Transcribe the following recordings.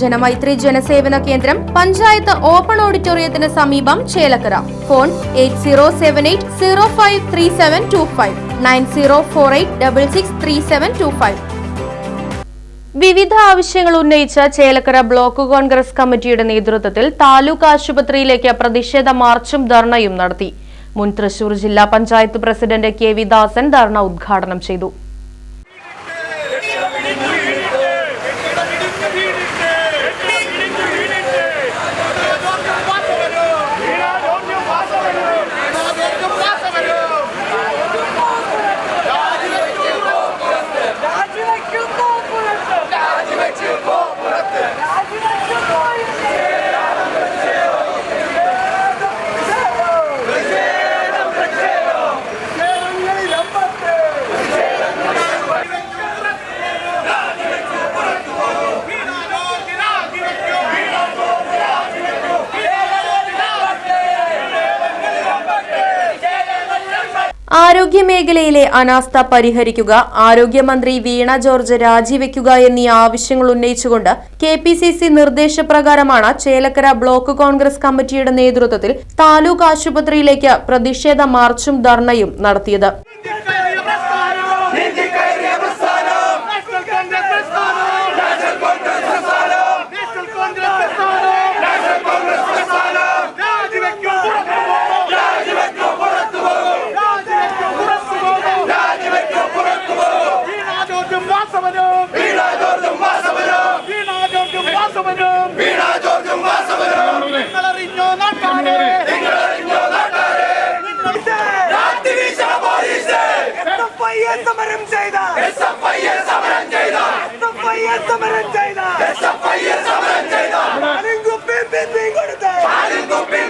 ജനമൈത്രി ജനസേവന കേന്ദ്രം പഞ്ചായത്ത് ഓപ്പൺ ഓഡിറ്റോറിയത്തിന് സമീപം Chelakkara. Phone eight zero seven eight zero five three seven two five nine zero four eight double six three seven two five. വിവിധ ആവശ്യങ്ങൾ ഉന്നയിച്ച Chelakkara block Congress കമ്മിറ്റിയുടെ നേതൃത്വത്തിൽ താലൂക്ക് ആശുപത്രിയിലേക്ക് പ്രതിഷേധ മാർച്ചും ധർണയും നടത്തി. മുൻ തൃശൂർ ജില്ലാ panchayat president K V Dasan dharna ഉദ്ഘാടനം ചെയ്തു. ആരോഗ്യമേഖലയിലെ അനാസ്ഥ പരിഹരിക്കുക ആരോഗ്യമന്ത്രി വീണ ജോർജ് രാജിവെക്കുക എന്നീ ആവശ്യങ്ങൾ ഉന്നയിച്ചുകൊണ്ട് കെ പി സി സി നിർദ്ദേശപ്രകാരമാണ് ചേലക്കര ബ്ലോക്ക് കോൺഗ്രസ് കമ്മിറ്റിയുടെ നേതൃത്വത്തിൽ താലൂക്ക് ആശുപത്രിയിലേക്ക് പ്രതിഷേധ മാർച്ചും ധർണയും നടത്തിയത്. സമരം ചെയ്ത. സമരം ചെയ്ത. സമരം ചെയ്ത. സമരം ചെയ്ത. കൊടുത്ത്. ആരും കുപ്പി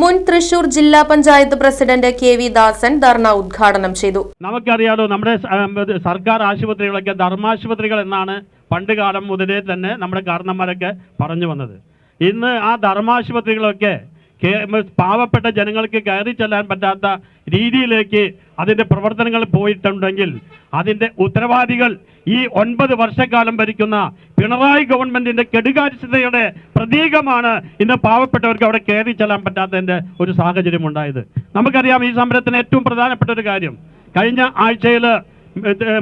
മുൻ തൃശൂർ ജില്ലാ panchayat president K V Dasan dharna ഉദ്ഘാടനം ചെയ്തു. നമുക്കറിയാലോ നമ്മുടെ സർക്കാർ ആശുപത്രികളൊക്കെ ധർമാശുപത്രികൾ എന്നാണ് പണ്ട് കാലം മുതലേ തന്നെ നമ്മുടെ കാരണന്മാരൊക്കെ പറഞ്ഞു വന്നത്. ഇന്ന് ആ ധർമാശുപത്രികളൊക്കെ പാവപ്പെട്ട ജനങ്ങൾക്ക് കയറി ചെല്ലാൻ പറ്റാത്ത രീതിയിലേക്ക് അതിന്റെ പ്രവർത്തനങ്ങൾ പോയിട്ടുണ്ടെങ്കിൽ അതിന്റെ ഉത്തരവാദികൾ ഈ ഒൻപത് വർഷക്കാലം ഭരിക്കുന്ന പിണറായി ഗവൺമെന്റിന്റെ കെടുകാര്യസ്ഥതയുടെ പ്രതീകമാണ് ഇന്ന് പാവപ്പെട്ടവർക്ക് അവിടെ കയറി ചെല്ലാൻ പറ്റാത്തതിന്റെ ഒരു സാഹചര്യം ഉണ്ടായത്. നമുക്കറിയാം ഈ സമരത്തിന് ഏറ്റവും പ്രധാനപ്പെട്ട ഒരു കാര്യം. കഴിഞ്ഞ ആഴ്ചയിൽ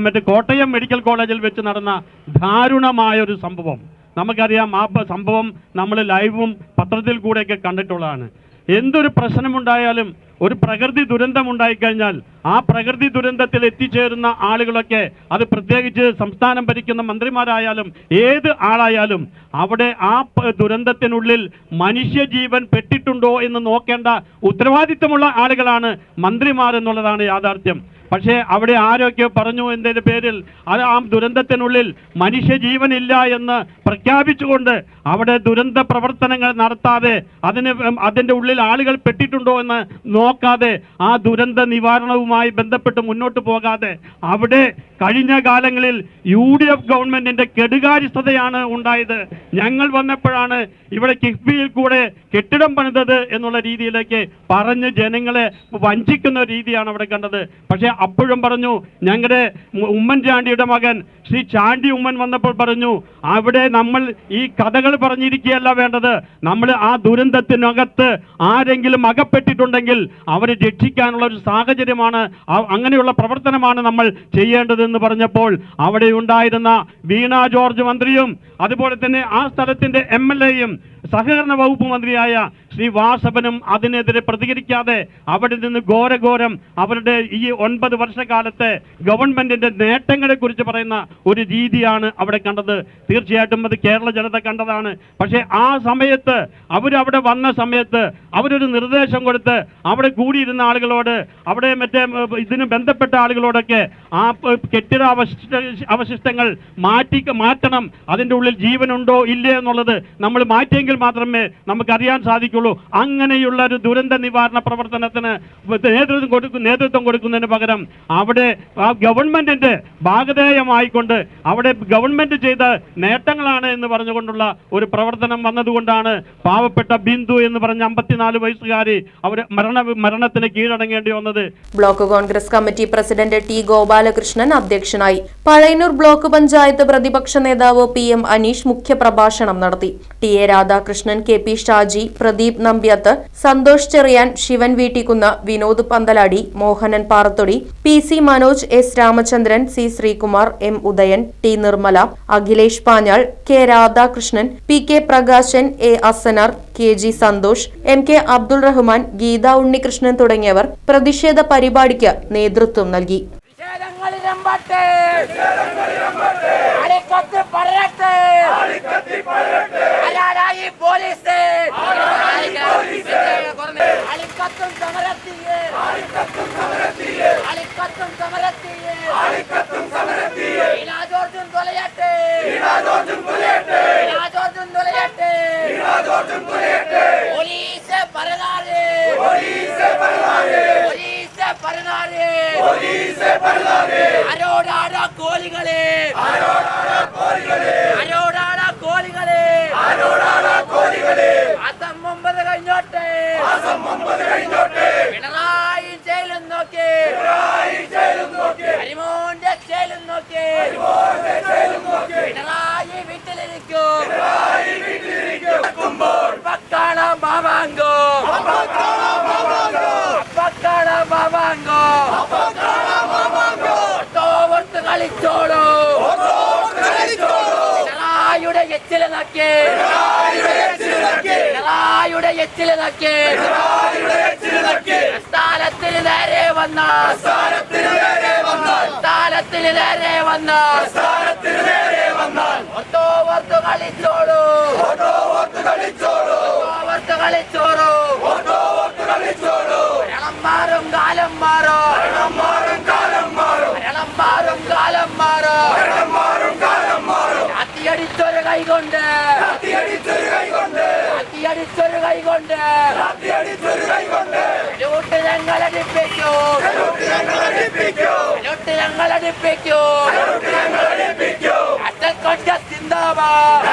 മറ്റേ കോട്ടയം മെഡിക്കൽ കോളേജിൽ വെച്ച് നടന്ന ദാരുണമായ ഒരു സംഭവം. നമുക്കറിയാം ആ സംഭവം നമ്മൾ ലൈവും പത്രത്തിൽ കൂടെയൊക്കെ കണ്ടിട്ടുള്ളതാണ്. എന്തൊരു പ്രശ്നമുണ്ടായാലും ഒരു പ്രകൃതി ദുരന്തം ഉണ്ടായിക്കഴിഞ്ഞാൽ ആ പ്രകൃതി ദുരന്തത്തിൽ എത്തിച്ചേരുന്ന ആളുകളൊക്കെ അത് പ്രത്യേകിച്ച് സംസ്ഥാനം ഭരിക്കുന്ന മന്ത്രിമാരായാലും ഏത് ആളായാലും അവിടെ ആ ദുരന്തത്തിനുള്ളിൽ മനുഷ്യജീവൻ പെട്ടിട്ടുണ്ടോ എന്ന് നോക്കേണ്ട ഉത്തരവാദിത്തമുള്ള ആളുകളാണ് മന്ത്രിമാർ എന്നുള്ളതാണ് യാഥാർത്ഥ്യം. പക്ഷേ അവിടെ ആരൊക്കെ പറഞ്ഞു എന്നതിന്റെ പേരിൽ അത് ആ ദുരന്തത്തിനുള്ളിൽ മനുഷ്യജീവനില്ല എന്ന് പ്രഖ്യാപിച്ചുകൊണ്ട് അവിടെ ദുരന്ത പ്രവർത്തനങ്ങൾ നടത്താതെ അതിന് അതിന്റെ ഉള്ളിൽ ആളുകൾ പെട്ടിട്ടുണ്ടോ എന്ന് നോക്കാതെ ആ ദുരന്ത നിവാരണവുമായി ബന്ധപ്പെട്ട് മുന്നോട്ട് പോകാതെ അവിടെ കഴിഞ്ഞ കാലങ്ങളിൽ യു ഡി എഫ് ഗവൺമെന്റിന്റെ കെടുകാര്യസ്ഥതയാണ് ഉണ്ടായത്. ഞങ്ങൾ വന്നപ്പോഴാണ് ഇവിടെ കിഫ്ബിയിൽ കൂടെ കെട്ടിടം പണിതത് എന്നുള്ള രീതിയിലേക്ക് പറഞ്ഞ് ജനങ്ങളെ വഞ്ചിക്കുന്ന രീതിയാണ് അവിടെ കണ്ടത്. പക്ഷേ അപ്പോഴും പറഞ്ഞു ഞങ്ങളുടെ ഉമ്മൻചാണ്ടിയുടെ മകൻ ശ്രീ ചാണ്ടി ഉമ്മൻ വന്നപ്പോൾ പറഞ്ഞു അവിടെ നമ്മൾ ഈ കഥകൾ പറഞ്ഞിരിക്കുകയല്ല വേണ്ടത്. നമ്മൾ ആ ദുരന്തത്തിനകത്ത് ആരെങ്കിലും അകപ്പെട്ടിട്ടുണ്ടെങ്കിൽ അവരെ രക്ഷിക്കാനുള്ള ഒരു സാഹചര്യമാണ് അങ്ങനെയുള്ള പ്രവർത്തനമാണ് നമ്മൾ ചെയ്യേണ്ടതെന്ന് പറഞ്ഞപ്പോൾ അവിടെ ഉണ്ടായിരുന്ന വീണ ജോർജ് മന്ത്രിയും അതുപോലെ തന്നെ ആ സ്ഥലത്തിന്റെ എം എൽ എയും സഹകരണ വകുപ്പ് മന്ത്രിയായ ശ്രീ വാസവനും അതിനെതിരെ പ്രതികരിക്കാതെ അവിടെ നിന്ന് ഘോരഘോരം അവരുടെ ഈ ഒൻപത് വർഷക്കാലത്തെ ഗവൺമെന്റിന്റെ നേട്ടങ്ങളെ കുറിച്ച് പറയുന്ന ഒരു രീതിയാണ് അവിടെ കണ്ടത്. തീർച്ചയായിട്ടും അത് കേരള ജനത കണ്ടതാണ്. പക്ഷേ ആ സമയത്ത് അവരവിടെ വന്ന സമയത്ത് അവരൊരു നിർദ്ദേശം കൊടുത്ത് അവിടെ കൂടിയിരുന്ന ആളുകളോട് അവിടെ മറ്റേ ഇതിന് ബന്ധപ്പെട്ട ആളുകളോടൊക്കെ ആ കെട്ടിട അവശിഷ്ട അവശിഷ്ടങ്ങൾ മാറ്റി മാറ്റണം. അതിന്റെ ഉള്ളിൽ ജീവനുണ്ടോ ഇല്ലേ എന്നുള്ളത് നമ്മൾ മാറ്റിയെങ്കിൽ മാത്രമേ നമുക്കറിയാൻ സാധിക്കുള്ളൂ. അങ്ങനെയുള്ള ഒരു ദുരന്ത നിവാരണ പ്രവർത്തനത്തിന് നേതൃത്വം കൊടുക്കും നേതൃത്വം കൊടുക്കുന്നതിന് പകരം അവിടെ ആ ഗവൺമെന്റിന്റെ ഭാഗധേയമായിക്കൊണ്ട് അവിടെ ഗവൺമെന്റ് ചെയ്ത നേട്ടങ്ങളാണ് എന്ന് പറഞ്ഞുകൊണ്ടുള്ള ഒരു പ്രവർത്തനം വന്നതുകൊണ്ടാണ് പാവപ്പെട്ട ബിന്ദു എന്ന് പറഞ്ഞ അമ്പത്തിനാല് വയസ്സുകാരി അവർ മരണ മരണത്തിന് കീഴടങ്ങേണ്ടി വന്നത്. Block Congress committee president T Gopalakrishnan അധ്യക്ഷനായി. പഴയന്നൂർ ബ്ലോക്ക് പഞ്ചായത്ത് പ്രതിപക്ഷ നേതാവ് പി എം അനീഷ് മുഖ്യപ്രഭാഷണം നടത്തി. T A Radhakrishnan K P Shaji Pradeep Nambyath Santhosh Cherian Sivan Veettikkunnu Vinod Panthaladi Mohanan Parathodi P C Manoj S Ramachandran C Sreekumar M Udayan T Nirmala Akhilesh Panjal K Radhakrishnan P K Prakashan A Asanar K G Santhosh M K Abdul Rahman Geetha Unnikrishnan തുടങ്ങിയവർ പ്രതിഷേധ പരിപാടിക്ക് നേതൃത്വം നൽകി. നിഷേധങ്ങളിരമ്പട്ടെ അടിക്കത്ത് പരനാറ് ആരോടാടാ കോലികളെ ആരോടാടാ കോലികളെ മാസം മുമ്പത് കഴിഞ്ഞോട്ടെ പിണറായി പിണറായിയുടെ എച്ചില നക്കി. പിണറായിയുടെ എച്ചിൽ നക്കി. സ്ഥാനത്തിന് നേരെ വന്ന. സ്ഥാനത്തിന് നേരെ വന്ന. ഒട്ടോവർത്ത് കളിച്ചോളൂ. ഒട്ടോവർത്ത് കളിച്ചോളൂ. ഭരണം മാറും കാലം മാറും ഭരണം മാറും കാലം മാറും അത്തിയടിച്ചൊരു കൈകൊണ്ട്. അത്തിയടിച്ചൊരു കൈകൊണ്ട്. ലൂട്ട് ഞങ്ങൾ അടിപ്പിക്കൂ ലൂട്ട് ഞങ്ങൾ അടിപ്പിക്കൂ അറ്റൽ കോൺഗ്രസ് സിന്ദാബാദ്.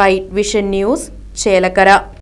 Right vision news Chelakkara